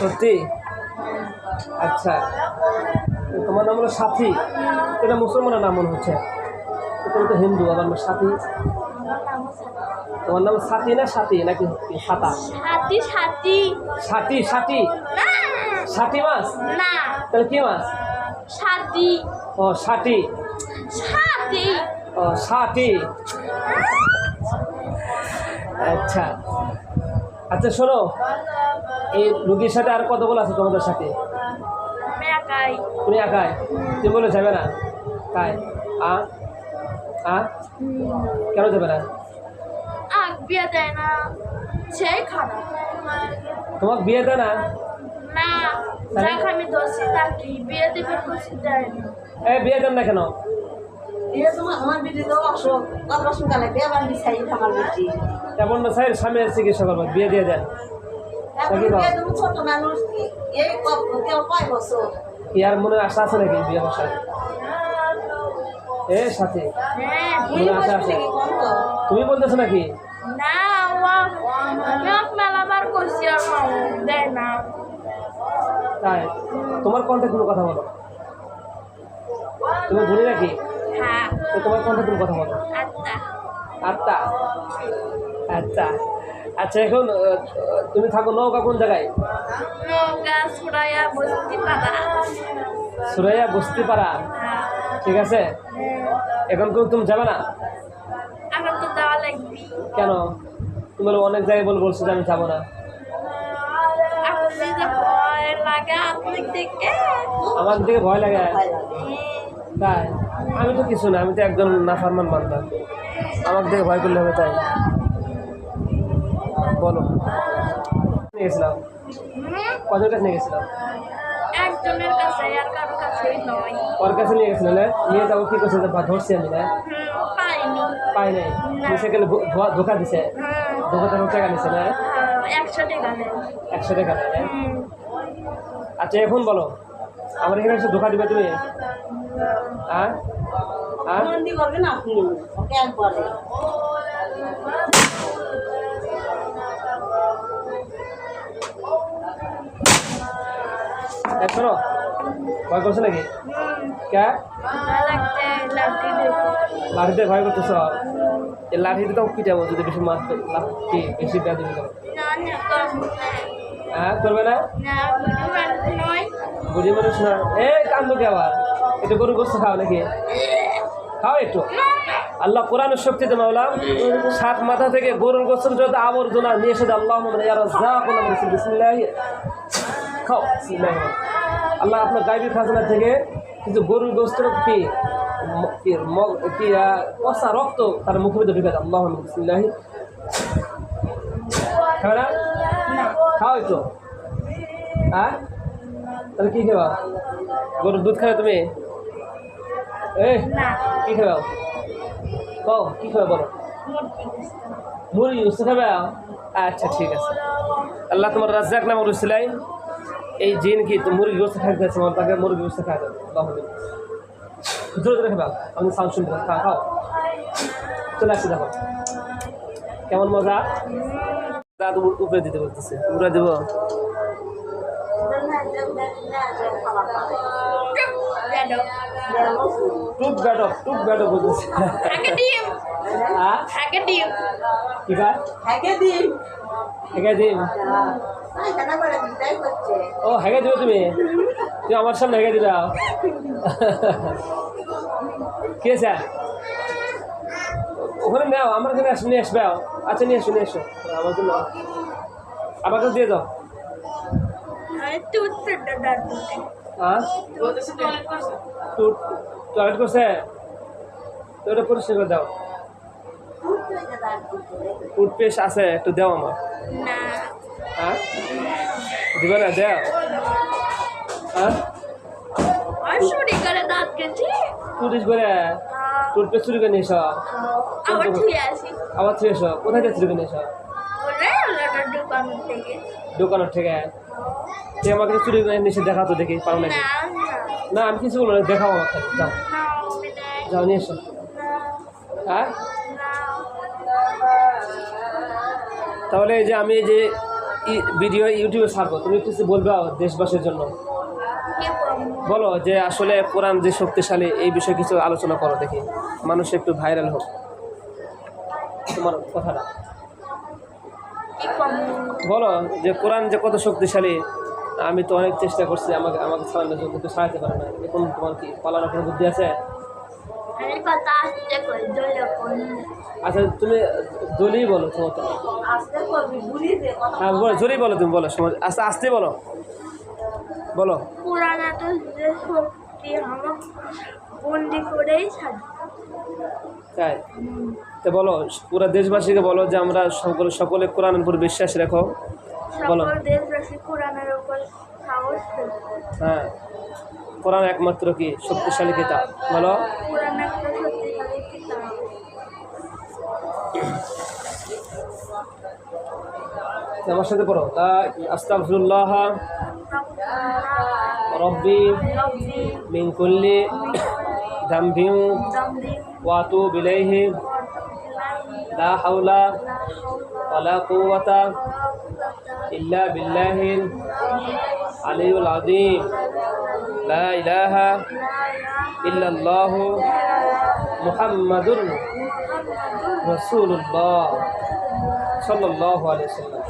সত্যি? আচ্ছা। তোমার নাম হলো সাথী। এটা মুসলমানের নাম মনে হচ্ছে। তুমি তো হিন্দু আমার সাথী। তোমার নাম সাথী না সাথী নাকি সাতা? সাথী সাথী। সাথী না। সাথী মাছ? না। তাহলে কি মাছ? সাথী। ও সাথী। সাথী। ও সাথী। আচ্ছা। আচ্ছা শোনো। এই রুগীর সাথে আর কত বলা আছে তোমাদের সাথে? তুমি একাই? তুমি বলে যাবে না? তাই আ? আ? কেন যাবে না? বিয়ে দেয় না। সেই খারাপ। তোমার বিয়ে দেয় না? না। যাক আমি দোষী থাকি বিয়ে দিবে খুশি দেয় না। এ বিয়ে দেন না কেন? বিয়ে তোমার আমার বিটি তো অসুখ অপারেশন কালে বিয়ে বান্ধি চাই আমার বিটি। এমন না স্যার স্বামী চিকিৎসা করব বিয়ে দিয়ে দেন। আর মনে আশা আছে নাকি বিয়ে বসার এ সাথে। হ্যাঁ তুমি মনে আশা আছে। কোন তুমি বলতেছো নাকি? তাই? তোমার কণ্ঠে তুমি কথা বলো। তুমি ভুলি নাকি? হ্যাঁ। তোমার কণ্ঠে তুমি কথা বলো। আচ্ছা আচ্ছা আচ্ছা। আচ্ছা এখন তুমি থাকো নৌকা কোন জায়গায়? সুরাইয়া বসতে পারা হ্যাঁ। ঠিক আছে? এখন কেউ তুমি যাবে না? কেন? তুমি অনেক জায়গায় বলে বলছো যে আমি যাব না। আমার দিকে ভয় লাগে? তাই? আমি তো কিছু না আমি তো একজন নাফারমান বান্দা। আমার দিকে ভয় করলে হবে তাই। বলো। নিয়ে গেছিলাম হুম, কাছে নিয়ে গেছিলাম একজনের কাছে আর কারও কাছেই নয়। ওর কাছে নিয়ে গেছিল না? নিয়ে যাব কি করছে? বা ধরছি আমি না? পাইনি। পাই নাই। সেখানে ধোকা দিছে। ধোকা টাকা টাকা নিছে না? হ্যাঁ, একশো টাকা নেন একশো টাকা নেয় আচ্ছা এখন বলো। আমার এখানে এসে ধোকা দিবে তুমি? হ্যাঁ হ্যাঁ বন্দি আপনি একবারে। এক শোনো ভয় করছ নাকি? কে? দেখে লাঠিতে ভয় করতেছ? এই লাঠিতে তো পিটাবো যদি বেশি মাছ লাঠি বেশি না হ্যাঁ করবে না? বুঝি মানুষ না। এ, কান্দো কে আবার? একটু গরু গোস্ত খাও নাকি? খাও একটু। আল্লাহ কোরআনের শক্তিতে মাওলাম সাত মাথা থেকে গরুর গোস্তের যত আবর্জনা নিয়ে এসে আল্লাহ খাও আল্লাহ আপনার গাইবি খাজনা থেকে কিন্তু গরুর গোস্তের কি ম- কি ম- কি রক্ত তার মুখের ভিতরে ঢুকে দেয়, আল্লাহ খাবে না খাও একটু হ্যাঁ তাহলে কি খাবা গরুর দুধ খাবে তুমি না কি খাবে কও কি খাবে বলো মুরগি গোস্ত। খাবে আচ্ছা ঠিক আছে আল্লাহ তোমার রাজ্জাক নাম রুসিলাই এই জিন কি তো মুরগি গোস্ত খাইতে আছে আমার তাকে মুরগি গোস্ত খাই দেবে বাহু জোরে জোরে খাবা আমি সাউন্ড শুনতে পাচ্ছি। খাও খাও। চলে আসছি দেখো। কেমন মজা? দাঁত উপ- উপরে দিতে বলতেছে উপরে দেবো। ব্যাট ব্যাট বলতেছে। ডিম। হ্যাঁ? ডিম। কাজ ও হেগে দিবে তুমি? তুমি আমার সামনে হেগে দিলা? কে স্যার ওখানে নাও আমার কাছে আসো নিয়ে আসবে। আচ্ছা নিয়ে এসো নিয়ে এসো আমার জন্য। আমার কাছে দিয়ে দাও। টয়লেট করছে? তো ওটা পরিষ্কার করে দাও। টুথপেস্ট আছে একটু দাও আমার হ্যাঁ দিবে না হ্যাঁ চুরি করে দাঁত করে টুথপেস্ট চুরি করে আবার ছুঁয়ে আসি। আবার চুরি এসো। কোথায় চুরি করে নিয়ে এসো? বলে ওটা দোকান থেকে। দোকানের থেকে। তুই আমাকে চুরি করে নিষেধ দেখাতো দেখি পারো না না। আমি কিছু বলব না দেখাও আমাকে। যাও। যাও নিয়ে এসো। হ্যাঁ? তাহলে এই যে আমি এই যে ভিডিও ইউটিউবে ছাড়বো। তুমি কিছু বলবে দেশবাসীর জন্য। বলো যে আসলে কোরআন যে শক্তিশালী এই বিষয়ে কিছু আলোচনা করো দেখি। মানুষ একটু ভাইরাল হোক। তোমার কথাটা। বলো যে কোরআন যে কত শক্তিশালী আমি তো অনেক চেষ্টা করছি আমাকে আমাকে ছাড়ানোর জন্য কিন্তু পারে না। এখন তোমার কি পালানোর কোনো বুদ্ধি আছে? আচ্ছা তুমি দলই বলো তোমার হ্যাঁ বলো জোরেই বলো তুমি বলো সময় আস্তে আস্তে বলো। বলো। বন্দি করেই তাই? তো বলো পুরো দেশবাসীকে বলো যে আমরা সকলে সকলে কোরআনের উপর বিশ্বাস রাখো। বলো। হ্যাঁ। কোরআন একমাত্র কি? শক্তিশালী কিতাব। বলো। আমার সাথে পড়ো আস্তাগফিরুল্লাহ রব্বি রব্বি মিন কুল্লি যামবিন দমদি ওয়া আতুবু ইলাইহি লা হাওলা ওয়ালা কুওয়াতা ইল্লা বিল্লাহিল আলিয়ুল আযীম লা ইলাহা ইল্লাল্লাহু মুহাম্মাদুর রাসূলুল্লাহ সাল্লাল্লাহু আলাইহি ওয়াসাল্লাম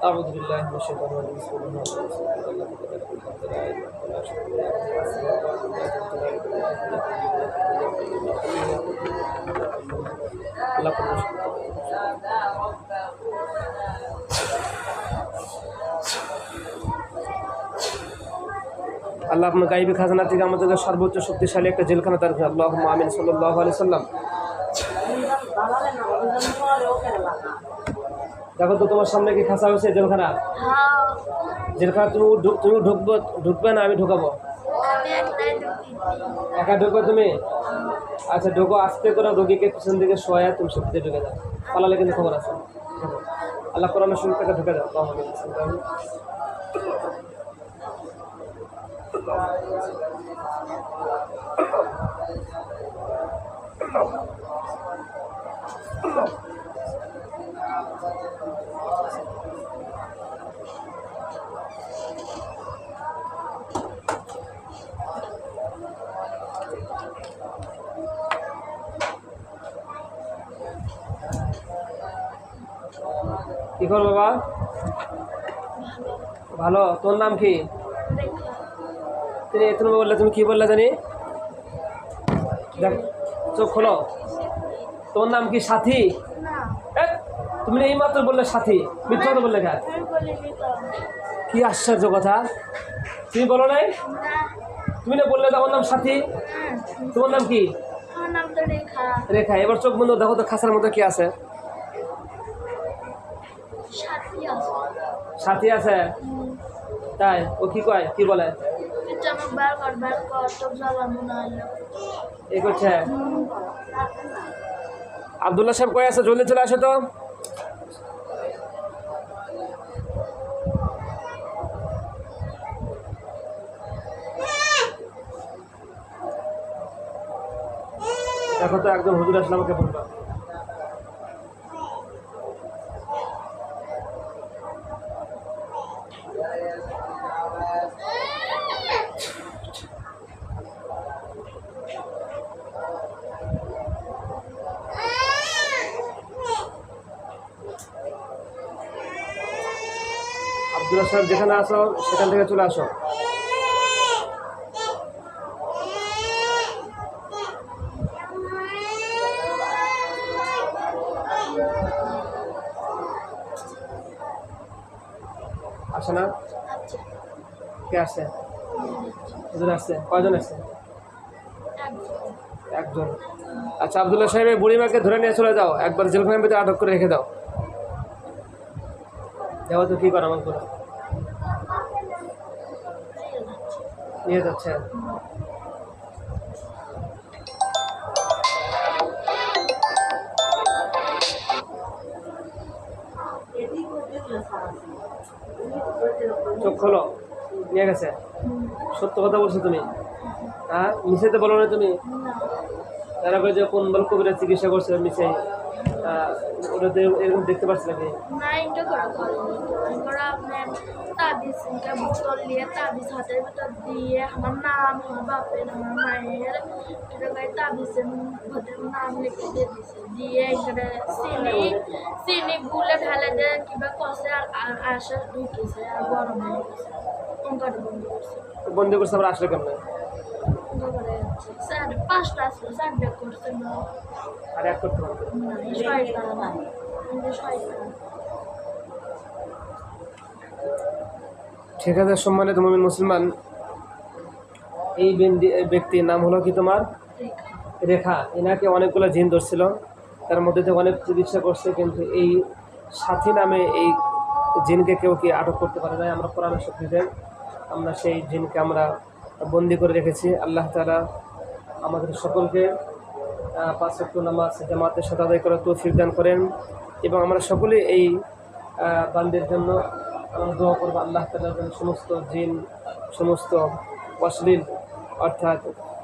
أعوذ بالله من الشيطان الرجيم بسم الله الرحمن الرحيم لكم আল্লাহ আপনার গাইবি খাজানা থেকে আমাদের সর্বোচ্চ শক্তিশালী একটা জেলখানা তার আল্লাহ আমিন সাল্লাহ আলি সাল্লাম দেখো তো তোমার সামনে কি খাসা হয়েছে? জেলখানা? হাও জেলখানা তুমি ঢুক- তুমি ঢুকবো ঢুকবে না আমি ঢুকাবো? একা ঢুকো তুমি? আচ্ছা ঢুকো আস্তে করে রোগীকে পিছন দিকে শোয়া তুমি সত্যি ঢুকে যাও। পালালে কিন্তু খবর আছে। আল্লাহ কোরআনের শুরু থেকে ঢুকে যাও। আল্লাহুম্মা কি করো বাবা? ভালো। তোর নাম কি? তুমি তুমি বললে তুমি কি বললে জানি? দেখ চোখ খোলো। তোর নাম কি সাথী? তুমি এই মাত্র বললে সাথী মিথ্যা কথা বললে কেন? কি আশ্চর্য কথা। তুমি বলো নাই? তুমি না বললে আমার নাম সাথী? তোমার নাম কি? রেখা। এবার চোখ বন্ধ দেখো তো খাসার মধ্যে কি আছে। সাথী আছে। তাই? ও কি কয়? কি বলে? এই করছে? আবদুল্লাহ সাহেব কয়ে আছে? জলদি চলে আসে তো। দেখো তো একজন হুজুর আসলে আমাকে বলবা আবদুল্লাহ সাহেব যেখানে আসো সেখান থেকে চলে আসো। আসে না? কে আসছে হুজুর আসছে। কয়জন আসছে? একজন। আচ্ছা আবদুল্লাহ সাহেবের বুড়িমাকে ধরে নিয়ে চলে যাও। একবার জেলখানার ভিতরে আটক করে রেখে দাও। যাও তো, কী করো আমার করে। নিয়ে যাচ্ছে। চোখ খোলো, নিয়ে গেছে। সত্য কথা বলছো তুমি। হ্যাঁ মিশাইতে বলো না তুমি। তারা যে কোন বল কবিরা চিকিৎসা করছে মিশাই। ওটাতে এরকম দেখতে পাচ্ছি নাকি না এটা করা করেনি করা আপনার তাবিজ ইনকা বোতল নিয়ে তাবিজ হাতের ভিতর দিয়ে আমার নাম আমার বাপের আমার মায়ের তাবিজের ভোটের নাম লিখে দিয়ে দিয়ে এখানে চিনি চিনি গুলে ঢালে দিয়ে কিবা কষে আর আর আসে ঢুকেছে আর গরম হয়ে গেছে বন্ধ করছে। করছে আবার আসলে কেমন? স্যার পাঁচটা আসলো চারটে করছে না আর এক করতে পারবে ছয়টা ছয়টা ঠিক আছে সম্মানিত মমিন মুসলমান। এই বেন্দি- ব্যক্তির নাম হলো কি তোমার? রেখা। এনাকে অনেকগুলো জিন ধরছিল। তার মধ্যে থেকে অনেক চিকিৎসা করছে কিন্তু এই সাথী নামে এই জিনকে কেউ কি আটক করতে পারে না আমরা কোরআন শক্তিতে আমরা সেই জিনকে আমরা বন্দি করে রেখেছি। আল্লাহ তালা আমাদের সকলকে পাঁচ নামাজ, জামাতের সাথে আদায় করার তৌফিক দান করেন এবং আমরা সকলে এই বান্ধের জন্য আমরা দোয়া করব আল্লাহ তালার জন্য সমস্ত জিন, সমস্ত অশ্লীল, অর্থাৎ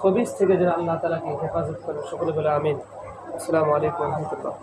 খবিজ থেকে যেন আল্লাহ তালাকে হেফাজত করেন। সকলে বলে আমিন। আসসালামু আলাইকুম রহমতুল্লাহ।